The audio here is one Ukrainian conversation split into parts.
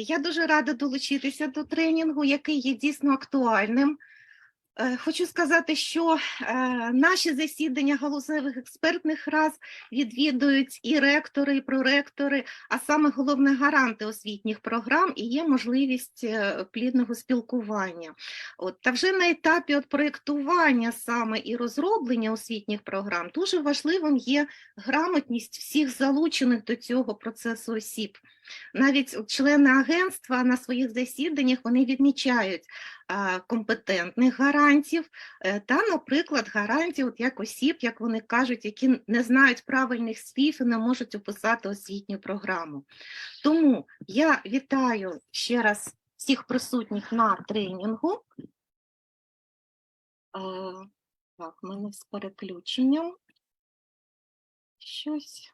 Я дуже рада долучитися до тренінгу, який є дійсно актуальним. Е, Хочу сказати, що е, наші засідання галузевих експертних рад відвідують і ректори, і проректори, а саме головне гаранти освітніх програм, і є можливість е, плідного спілкування. От, та вже на етапі от проєктування саме і розроблення освітніх програм дуже важливим є грамотність всіх залучених до цього процесу осіб. Навіть члени агентства на своїх засіданнях вони відмічають компетентних гарантів е, та, наприклад, гарантів, як осіб, як вони кажуть, які не знають правильних слів і не можуть описати освітню програму. Тому я вітаю ще раз всіх присутніх на тренінгу. Так, в мене з переключенням. Щось.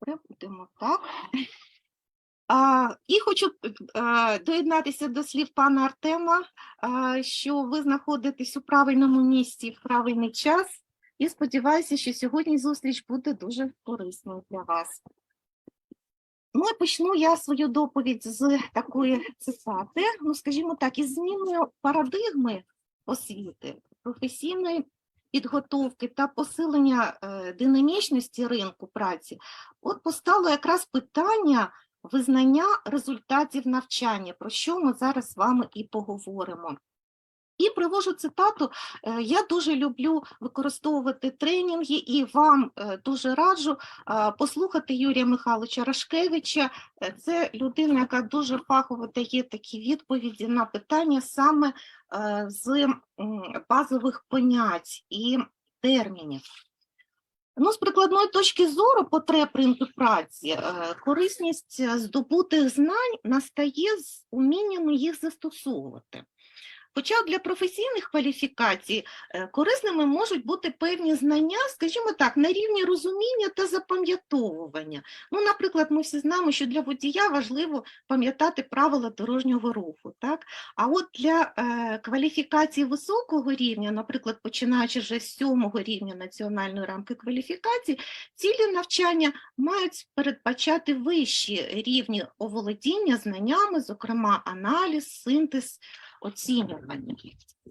Добре, будемо так. А, і хочу а, доєднатися до слів пана Артема, а, що ви знаходитесь у правильному місці в правильний час, і сподіваюся, що сьогодні зустріч буде дуже корисною для вас. Ну, і почну я свою доповідь з такої цитати, ну, скажімо так, із зміною парадигми освіти, професійної підготовки та посилення е, динамічності ринку праці, от постало якраз питання визнання результатів навчання, про що ми зараз з вами і поговоримо. І привожу цитату. е, Я дуже люблю використовувати тренінги і вам е, дуже раджу послухати Юрія Михайловича Рашкевича. Е, Це людина, яка дуже фахово дає такі відповіді на питання саме з базових понять і термінів. Ну, з прикладної точки зору потреб ринку праці, корисність здобутих знань настає з уміннями їх застосовувати. Хоча для професійних кваліфікацій е, корисними можуть бути певні знання, скажімо так, на рівні розуміння та запам'ятовування. Ну, наприклад, ми всі знаємо, що для водія важливо пам'ятати правила дорожнього руху. Так? А от для е, кваліфікації високого рівня, наприклад, починаючи вже з сьомого рівня національної рамки кваліфікації, цілі навчання мають передбачати вищі рівні оволодіння знаннями, зокрема аналіз, синтез, оцінювання.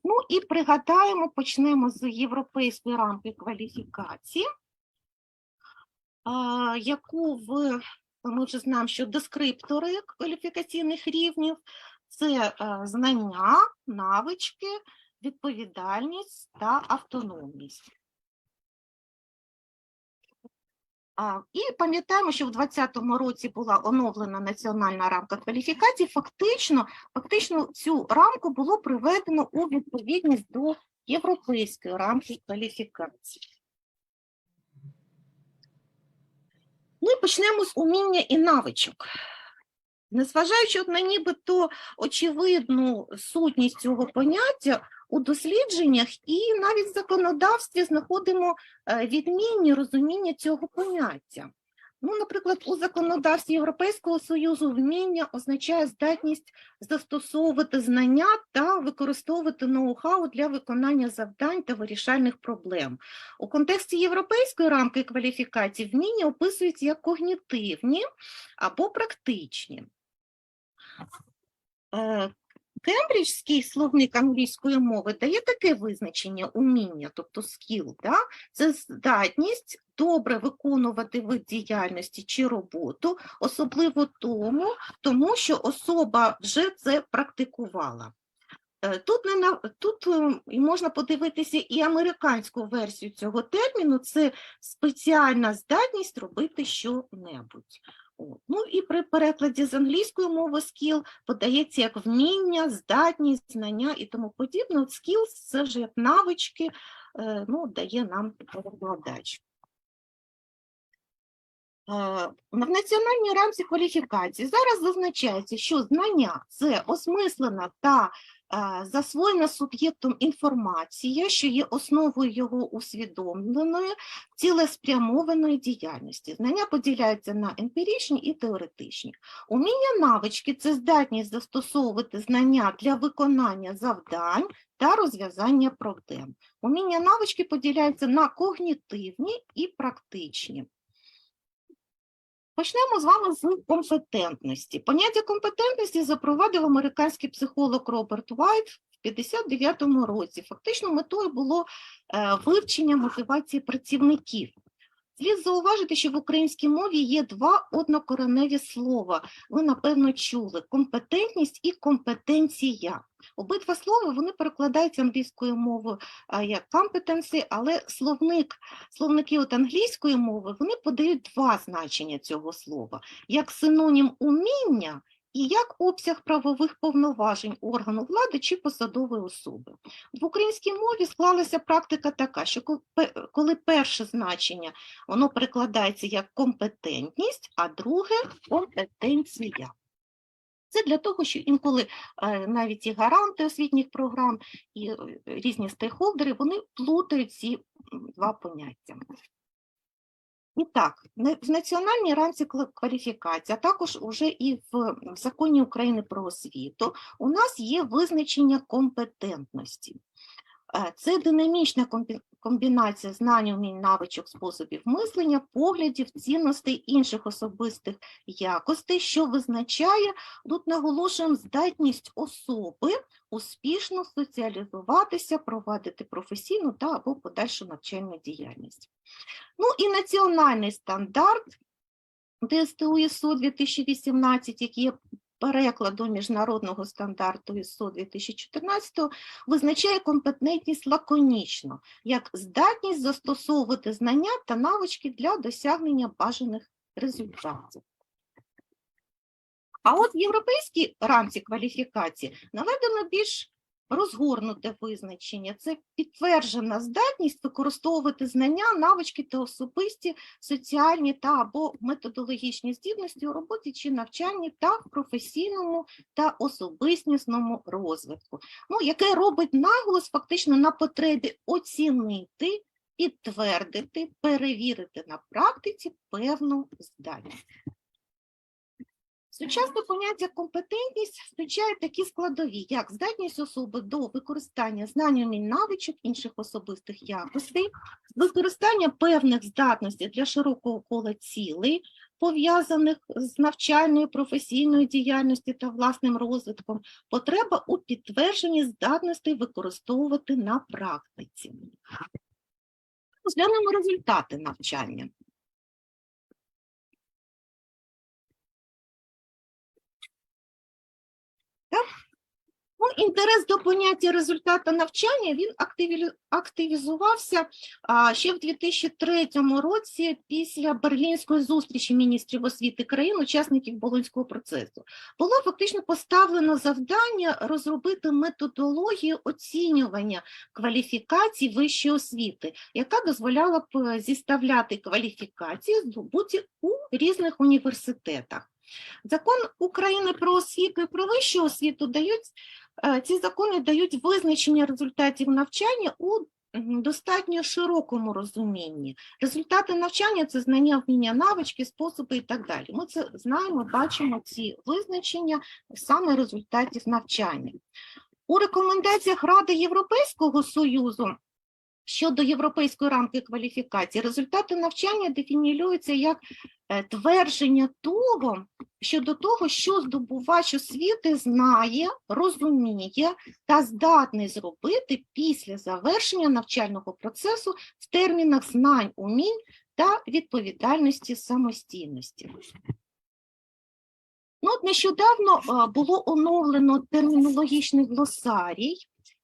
Ну і пригадаємо, почнемо з європейської рамки кваліфікації, яку в ми вже знаємо, що дескриптори кваліфікаційних рівнів це е, знання, навички, відповідальність та автономність. І пам'ятаємо, що в 2020 році була оновлена національна рамка кваліфікацій. Фактично, фактично цю рамку було приведено у відповідність до європейської рамки кваліфікацій. Ну і почнемо з уміння і навичок. Незважаючи на нібито очевидну сутність цього поняття, у дослідженнях і навіть в законодавстві знаходимо е, відмінні розуміння цього поняття. Ну, наприклад, у законодавстві Європейського Союзу вміння означає здатність застосовувати знання та використовувати ноу-хау для виконання завдань та вирішальних проблем. У контексті європейської рамки кваліфікації вміння описуються як когнітивні або практичні. Кембриджський словник англійської мови дає таке визначення уміння, тобто скіл, да? це здатність добре виконувати вид діяльності чи роботу, особливо тому, тому що особа вже це практикувала. Е, Тут, не на, тут е, можна подивитися і американську версію цього терміну, це спеціальна здатність робити що-небудь. Ну і при перекладі з англійської мови skill подається як вміння, здатність, знання і тому подібне. Skills – це вже як навички, е, ну, дає нам перекладач. Е, В національній рамці кваліфікації зараз зазначається, що знання – це осмислена та засвоєна суб'єктом інформація, що є основою його усвідомленої, цілеспрямованої діяльності. Знання поділяються на емпіричні і теоретичні. Уміння навички – це здатність застосовувати знання для виконання завдань та розв'язання проблем. Уміння навички поділяються на когнітивні і практичні. Почнемо з вами з компетентності. Поняття компетентності запровадив американський психолог Роберт Вайт в 59-му році. Фактично метою було е, вивчення мотивації працівників. Слід зауважити, що в українській мові є два однокореневі слова. Ви, напевно, чули компетентність і компетенція. Обидва слова вони перекладаються англійською мовою як competency, але словник, словники от англійської мови вони подають два значення цього слова як синонім уміння і як обсяг правових повноважень органу влади чи посадової особи. В українській мові склалася практика така, що коли перше значення воно перекладається як компетентність, а друге компетенція. Це для того, що інколи е, навіть і гаранти освітніх програм, і е, різні стейкхолдери, вони плутають ці два поняття. І так, в національній рамці кваліфікації, а також уже і в законі України про освіту, у нас є визначення компетентності. Це динамічна комбінація знань, умінь, навичок, способів мислення, поглядів, цінностей, інших особистих якостей, що визначає, тут наголошуємо, здатність особи успішно соціалізуватися, провадити професійну та або подальшу навчальну діяльність. Ну і національний стандарт ДСТУ ІСО 2018, який є перекладом міжнародного стандарту ІСО 2014, визначає компетентність лаконічно, як здатність застосовувати знання та навички для досягнення бажаних результатів. А от в європейській рамці кваліфікації наведено більш розгорнуте визначення. Це підтверджена здатність використовувати знання, навички та особисті соціальні та або методологічні здібності у роботі чи навчанні та в професійному та особистісному розвитку, ну, яке робить наголос фактично на потребі оцінити, підтвердити, перевірити на практиці певну здатність. Сучасне поняття компетентність включає такі складові, як здатність особи до використання знань, умінь, навичок, інших особистих якостей, використання певних здатностей для широкого кола цілей, пов'язаних з навчальною, професійною діяльністю та власним розвитком, потреба у підтвердженні здатностей використовувати на практиці. Розглянемо результати навчання. Ну, інтерес до поняття результата навчання він активі- активізувався ще в 2003 році після Берлінської зустрічі міністрів освіти країн, учасників Болонського процесу. Було фактично поставлено завдання розробити методологію оцінювання кваліфікацій вищої освіти, яка дозволяла б е, зіставляти кваліфікації, здобуті у різних університетах. Закон України про освіту і про вищу освіту дають Е, Ці закони дають визначення результатів навчання у достатньо широкому розумінні. Результати навчання це знання, вміння, навички, способи і так далі. Ми це знаємо, бачимо ці визначення саме результатів навчання. У рекомендаціях Ради Європейського Союзу щодо європейської рамки кваліфікації результати навчання дефінілюються як е, твердження того, щодо того, що здобувач освіти знає, розуміє та здатний зробити після завершення навчального процесу в термінах знань, умінь та відповідальності самостійності. Ну, от нещодавно було оновлено термінологічний глосарій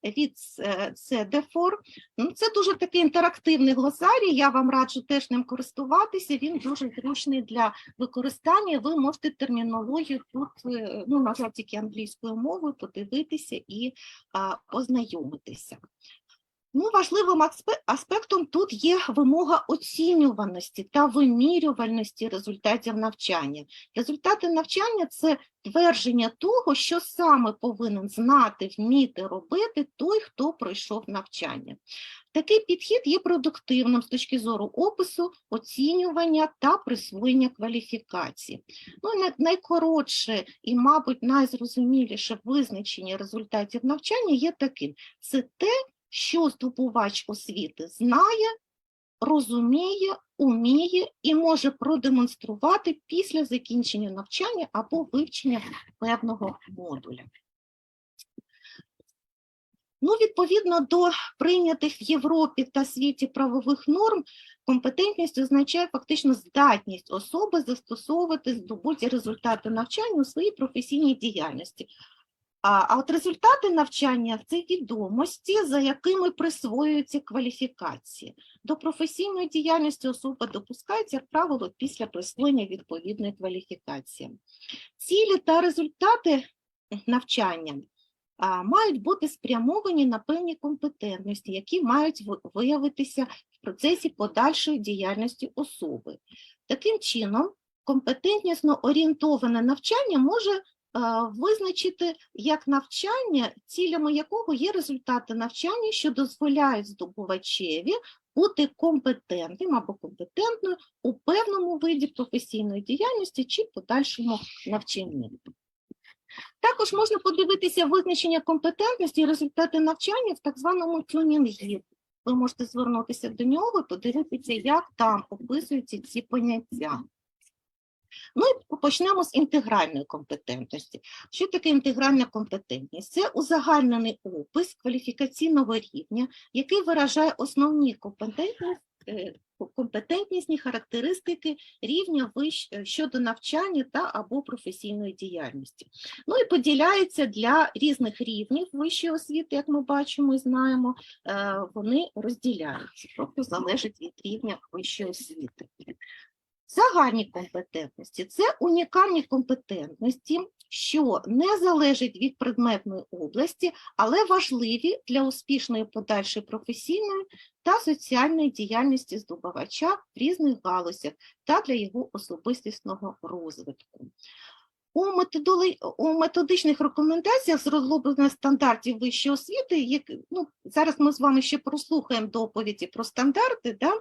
від е, CDFOR. Ну, це дуже такий інтерактивний глосарій, я вам раджу теж ним користуватися, він дуже зручний для використання. Ви можете термінологію тут, е, ну, на тільки англійською мовою подивитися і а, ознайомитися. Ну, важливим аспектом тут є вимога оцінюваності та вимірювальності результатів навчання. Результати навчання це твердження того, що саме повинен знати, вміти робити той, хто пройшов навчання. Такий підхід є продуктивним з точки зору опису, оцінювання та присвоєння кваліфікації. Ну, найкоротше і, мабуть, найзрозуміліше визначення результатів навчання є таким: це те, що здобувач освіти знає, розуміє, уміє і може продемонструвати після закінчення навчання або вивчення певного модуля. Ну, відповідно до прийнятих в Європі та світі правових норм, компетентність означає фактично здатність особи застосовувати здобуті результати навчання у своїй професійній діяльності. А, от результати навчання це відомості, за якими присвоюються кваліфікації. До професійної діяльності особа допускається, як правило, після присвоєння відповідної кваліфікації. Цілі та результати навчання мають бути спрямовані на певні компетентності, які мають виявитися в процесі подальшої діяльності особи. Таким чином, компетентнісно орієнтоване навчання може визначити як навчання, цілями якого є результати навчання, що дозволяють здобувачеві бути компетентним або компетентною у певному виді професійної діяльності чи подальшому навчанні. Також можна подивитися визначення компетентності і результати навчання в так званому тюнінгі. Ви можете звернутися до нього і подивитися, як там описуються ці поняття. Ну і почнемо з інтегральної компетентності. Що таке інтегральна компетентність? Це узагальнений опис кваліфікаційного рівня, який виражає основні компетентність, е, компетентнісні характеристики рівня вищ- е, щодо навчання та або професійної діяльності. Ну і поділяється для різних рівнів вищої освіти, як ми бачимо і знаємо, е, вони розділяються, тобто залежить від рівня вищої освіти. Загальні компетентності це унікальні компетентності, що не залежать від предметної області, але важливі для успішної подальшої професійної та соціальної діяльності здобувача в різних галузях та для його особистісного розвитку. У, методичних рекомендаціях з розроблення стандартів вищої освіти, як... ну, зараз ми з вами ще прослухаємо доповіді про стандарти, да?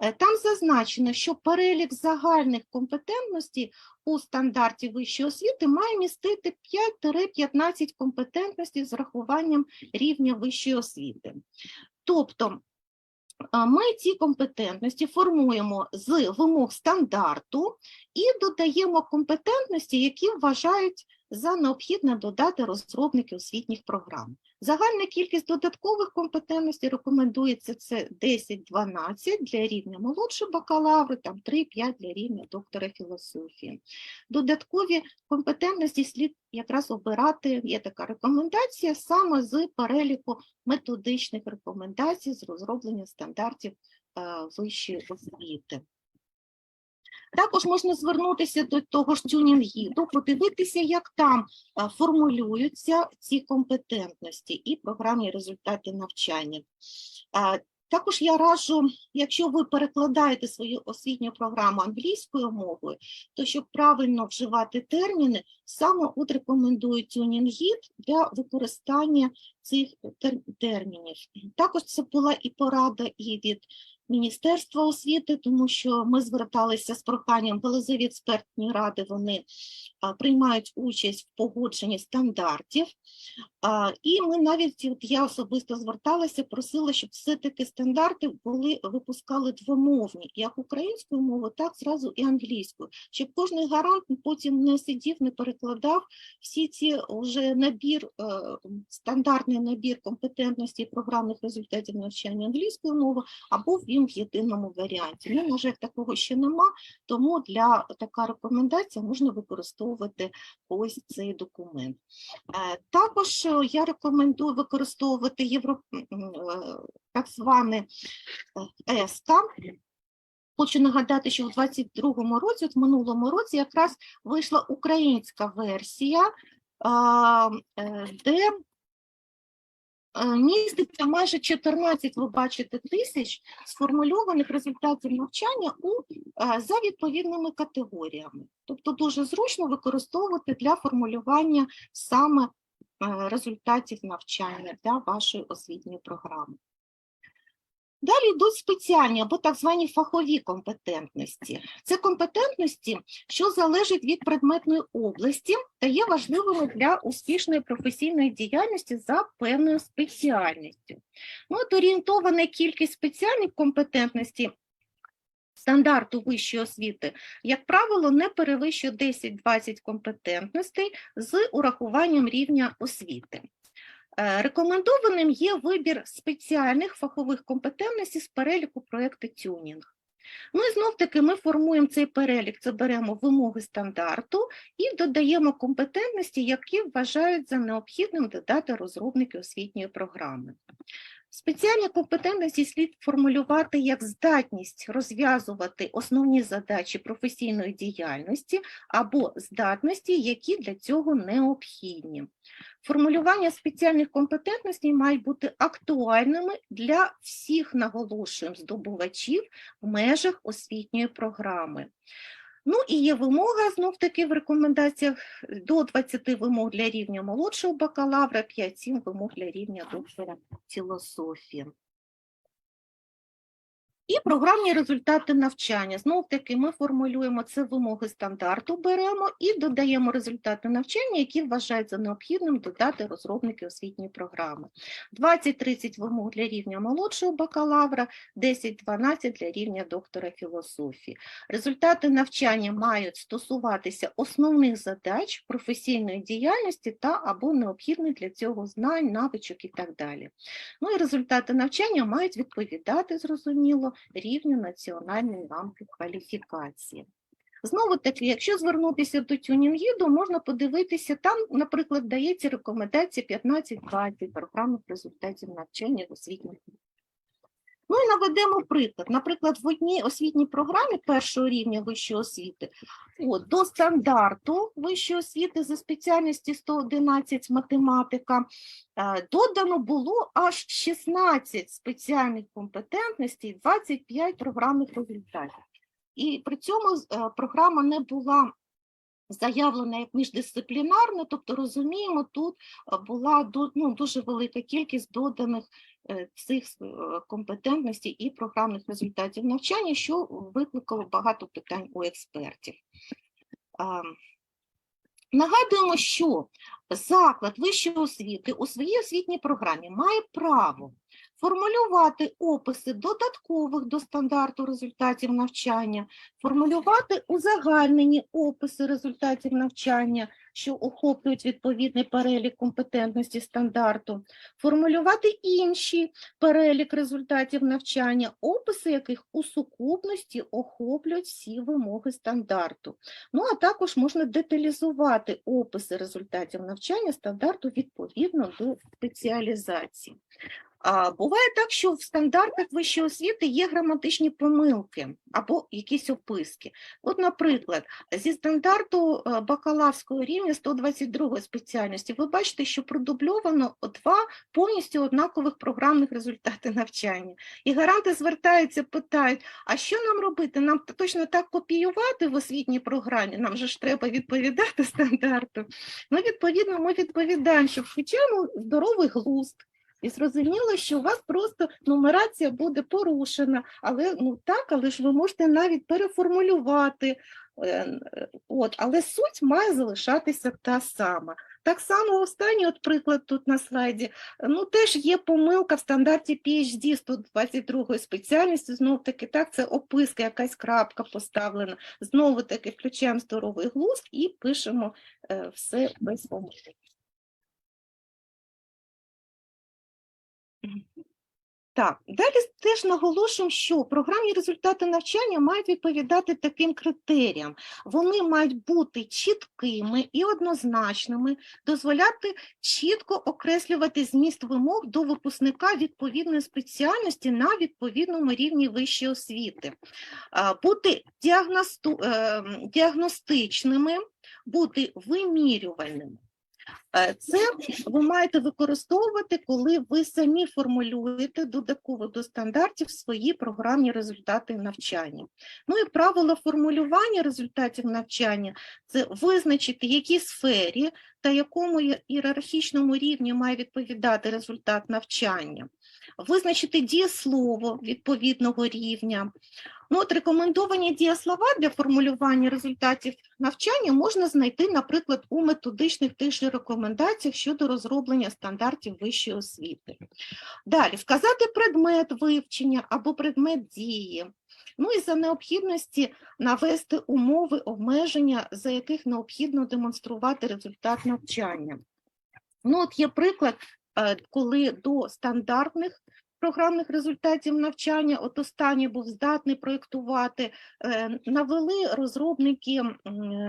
е, там зазначено, що перелік загальних компетентностей у стандарті вищої освіти має містити 5-15 компетентностей з врахуванням рівня вищої освіти. Тобто ми ці компетентності формуємо з вимог стандарту і додаємо компетентності, які вважають за необхідне додати розробники освітніх програм. Загальна кількість додаткових компетентностей рекомендується це 10-12 для рівня молодшого бакалаври, там 3-5 для рівня доктора філософії. Додаткові компетентності слід якраз обирати, є така рекомендація, саме з переліку методичних рекомендацій з розроблення стандартів е, вищої освіти. Також можна звернутися до того ж тюнінг-гіду, подивитися, як там формулюються ці компетентності і програмні результати навчання. Також я раджу, якщо ви перекладаєте свою освітню програму англійською мовою, то щоб правильно вживати терміни, саме от рекомендують тюнінг-гід для використання цих термінів. Також це була і порада і від Міністерства освіти, тому що ми зверталися з проханням галузеві експертні ради, вони приймають участь в погодженні стандартів. І ми навіть, от я особисто зверталася, просила, щоб все-таки стандарти були, випускали двомовні, як українською мовою, так зразу і англійською, щоб кожний гарант потім не сидів, не перекладав всі ці вже набір, е, стандартний набір компетентності і програмних результатів навчання англійською мовою, або він в єдиному варіанті. Ну, жаль, такого ще нема, тому для така рекомендація можна використовувати ось цей документ. Е, Також е, я рекомендую використовувати євро... е, так зване ЕСКА. Хочу нагадати, що у 22-му році, от в минулому році, якраз вийшла українська версія, де міститься майже 14, ви бачите, тисяч сформульованих результатів навчання у, е, за відповідними категоріями. Тобто дуже зручно використовувати для формулювання саме е, результатів навчання для вашої освітньої програми. Далі йдуть спеціальні або так звані фахові компетентності. Це компетентності, що залежать від предметної області та є важливими для успішної професійної діяльності за певною спеціальністю. Ну, от орієнтована кількість спеціальних компетентностей стандарту вищої освіти, як правило, не перевищує 10-20 компетентностей з урахуванням рівня освіти. Е, Рекомендованим є вибір спеціальних фахових компетентностей з переліку проєкту тюнінг. Ну і знов таки ми формуємо цей перелік, це беремо вимоги стандарту і додаємо компетентності, які вважають за необхідним додати розробники освітньої програми. Спеціальні компетентності слід формулювати як здатність розв'язувати основні задачі професійної діяльності або здатності, які для цього необхідні. Формулювання спеціальних компетентностей мають бути актуальними для всіх наголошуємо здобувачів в межах освітньої програми. Ну і є вимога знов таки в рекомендаціях до 20 вимог для рівня молодшого бакалавра, 5-7 вимог для рівня доктора філософії. І програмні результати навчання. Знов таки ми формулюємо це вимоги стандарту, беремо і додаємо результати навчання, які вважають за необхідним додати розробники освітньої програми. 20-30 вимог для рівня молодшого бакалавра, 10-12 для рівня доктора філософії. Результати навчання мають стосуватися основних задач професійної діяльності та або необхідних для цього знань, навичок і так далі. Ну і результати навчання мають відповідати, зрозуміло, рівню національної рамки кваліфікації. Знову таки, якщо звернутися до тюнінгіду, можна подивитися, там, наприклад, дається рекомендація 15-20 програмних результатів навчання в освітніх. Ну і наведемо приклад. Наприклад, в одній освітній програмі першого рівня вищої освіти от, до стандарту вищої освіти за спеціальності 111 математика е, додано було аж 16 спеціальних компетентностей, 25 програмних результатів. І при цьому е, програма не була заявлена як міждисциплінарна, тобто розуміємо, тут була ну, дуже велика кількість доданих цих е, компетентностей і програмних результатів навчання, що викликало багато питань у експертів. Нагадуємо, що заклад вищої освіти у своїй освітній програмі має право формулювати описи додаткових до стандарту результатів навчання, формулювати узагальнені описи результатів навчання, що охоплюють відповідний перелік компетентності стандарту, формулювати інші перелік результатів навчання, описи яких у сукупності охоплюють всі вимоги стандарту. Ну, а також можна деталізувати описи результатів навчання стандарту відповідно до спеціалізації. А, буває так, що в стандартах вищої освіти є граматичні помилки або якісь описки. От, наприклад, зі стандарту е, бакалаврського рівня 122 спеціальності ви бачите, що продубльовано два повністю однакових програмних результати навчання. І гаранти звертаються, питають, а що нам робити? Нам точно так копіювати в освітній програмі? Нам же ж треба відповідати стандарту. Ну, відповідно, ми відповідаємо, що включаємо здоровий глузд. І зрозуміло, що у вас просто нумерація буде порушена, але ну так, але ж ви можете навіть переформулювати. е, От, але суть має залишатися та сама. Так само останній от приклад тут на слайді. Ну, теж є помилка в стандарті PhD 122 спеціальності. Знову таки, так, це описка, якась крапка поставлена. Знову таки включаємо здоровий глузд і пишемо е, все без помилок. Так, далі теж наголошуємо, що програмні результати навчання мають відповідати таким критеріям. Вони мають бути чіткими і однозначними, дозволяти чітко окреслювати зміст вимог до випускника відповідної спеціальності на відповідному рівні вищої освіти, бути діагносту, е, діагностичними, бути вимірювальними. Е, Це ви маєте використовувати, коли ви самі формулюєте додатково до стандартів свої програмні результати навчання. Ну і правило формулювання результатів навчання це визначити, якій сфері та якому ієрархічному рівні має відповідати результат навчання, визначити дієслово відповідного рівня. Ну, от рекомендовані дієслова для формулювання результатів навчання можна знайти, наприклад, у методичних тих же рекомендаціях щодо розроблення стандартів вищої освіти. Далі, вказати предмет вивчення або предмет дії, Ну і за необхідності навести умови обмеження, за яких необхідно демонструвати результат навчання. Ну, от є приклад, е, коли до стандартних програмних результатів навчання, от останній був здатний проєктувати, е, навели розробники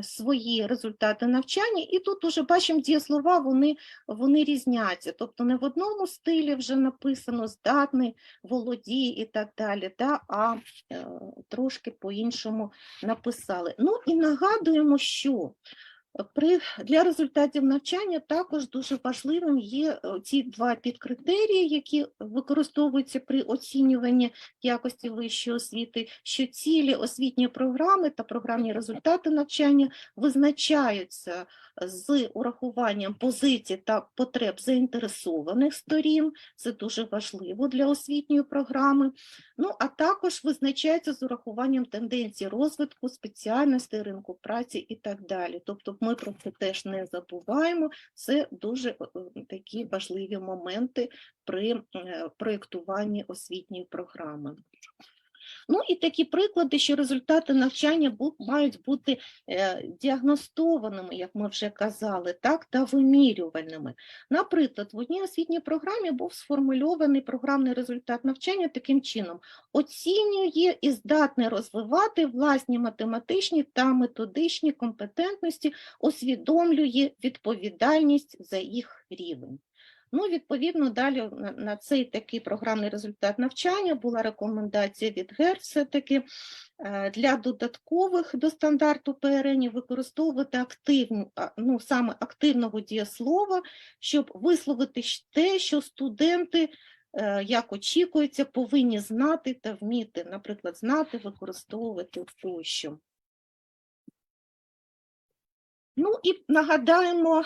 свої результати навчання, і тут уже бачимо дієслова, вони, вони різняться. Тобто не в одному стилі вже написано здатний, володіє і так далі, да, а е, трошки по-іншому написали. Ну і нагадуємо, що при, для результатів навчання також дуже важливим є е, ці два підкритерії, які використовуються при оцінюванні якості вищої освіти, що цілі освітньої програми та програмні результати навчання визначаються з урахуванням позицій та потреб заінтересованих сторін. Це дуже важливо для освітньої програми. Ну, а також визначається з урахуванням тенденцій розвитку, спеціальностей ринку праці і так далі. Тобто ми про це теж не забуваємо. Це дуже е, е, такі важливі моменти при е, проєктуванні освітньої програми. Ну і такі приклади, що результати навчання мають бути е, діагностованими, як ми вже казали, так, та вимірювальними. Наприклад, в одній освітній програмі був сформульований програмний результат навчання таким чином: оцінює і здатний розвивати власні математичні та методичні компетентності, усвідомлює відповідальність за їх рівень. Ну, відповідно, далі на, цей такий програмний результат навчання була рекомендація від ГЕР все-таки е, для додаткових до стандарту ПРН використовувати активні, ну, саме активного дієслова, щоб висловити те, що студенти, е, як очікується, повинні знати та вміти, наприклад, знати, використовувати тощо. Ну і нагадаємо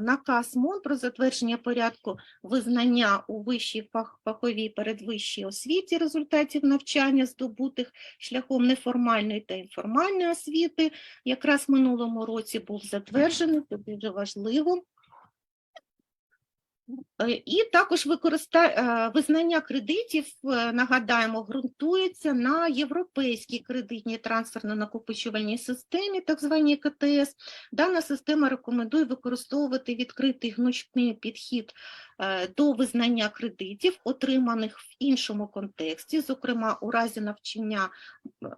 наказ МОН про затвердження порядку визнання у вищій фаховій передвищій освіті результатів навчання, здобутих шляхом неформальної та інформальної освіти. Якраз в минулому році був затверджений, це дуже важливо. Е, І також використа... е, визнання кредитів, е, нагадаємо, ґрунтується на європейській кредитній трансферно-накопичувальній системі, так званій КТС. Дана система рекомендує використовувати відкритий гнучний підхід до визнання кредитів, отриманих в іншому контексті, зокрема у разі навчання е,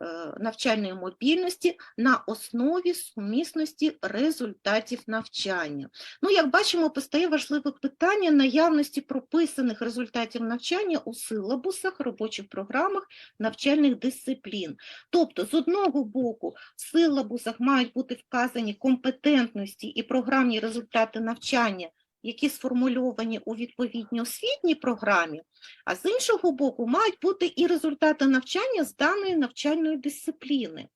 навчальної мобільності на основі сумісності результатів навчання. Ну, як бачимо, постає важливе питання наявності прописаних результатів навчання у силабусах, робочих програмах навчальних дисциплін. Тобто, з одного боку, в силабусах мають бути вказані компетентності і програмні результати навчання, які сформульовані у відповідній освітній програмі, а з іншого боку, мають бути і результати навчання з даної навчальної дисципліни.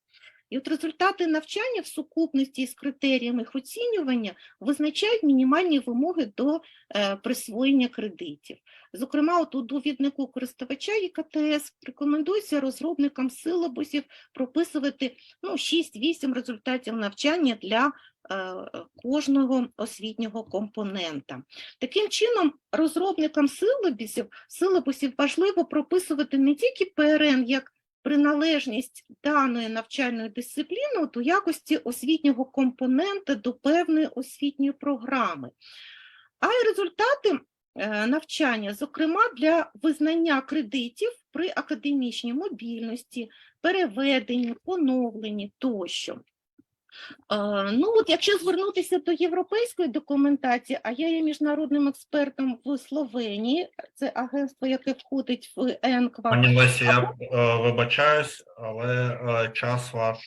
І от результати навчання в сукупності з критеріями їх оцінювання визначають мінімальні вимоги до е, присвоєння кредитів. Зокрема, от у довіднику користувача ІКТС рекомендується розробникам силабусів прописувати ну, 6-8 результатів навчання для е, кожного освітнього компонента. Таким чином, розробникам силабусів, силабусів важливо прописувати не тільки ПРН як приналежність даної навчальної дисципліни до якості освітнього компонента до певної освітньої програми, а й результати е, навчання, зокрема для визнання кредитів при академічній мобільності, переведенні, поновленні тощо. Е, Ну, от якщо звернутися до європейської документації, а я є міжнародним експертом в Словенії, це агентство, яке входить в ЕНКВА, Пані Лесі, я е, вибачаюсь, але е, час ваш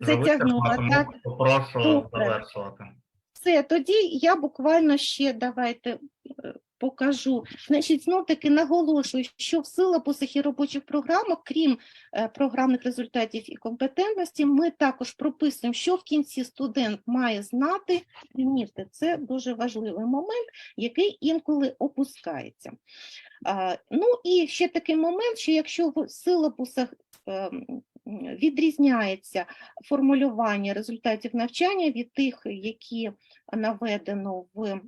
Затягнула, так? прошу Добре. завершувати. Все, тоді я буквально ще давайте покажу. Значить, знов таки наголошую, що в силабусах і робочих програмах, крім е, програмних результатів і компетентності, ми також прописуємо, що в кінці студент має знати і. Це дуже важливий момент, який інколи опускається. Ну і ще такий момент, що якщо в силабусах ем, відрізняється формулювання результатів навчання від тих, які наведено в, е,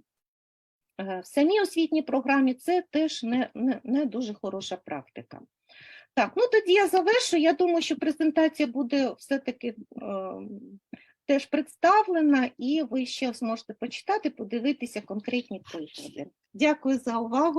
в самій освітній програмі, це теж не, не, не дуже хороша практика. Так, ну тоді я завершу. Я думаю, що презентація буде все-таки е, теж представлена, і ви ще зможете почитати, подивитися конкретні приклади. Дякую за увагу.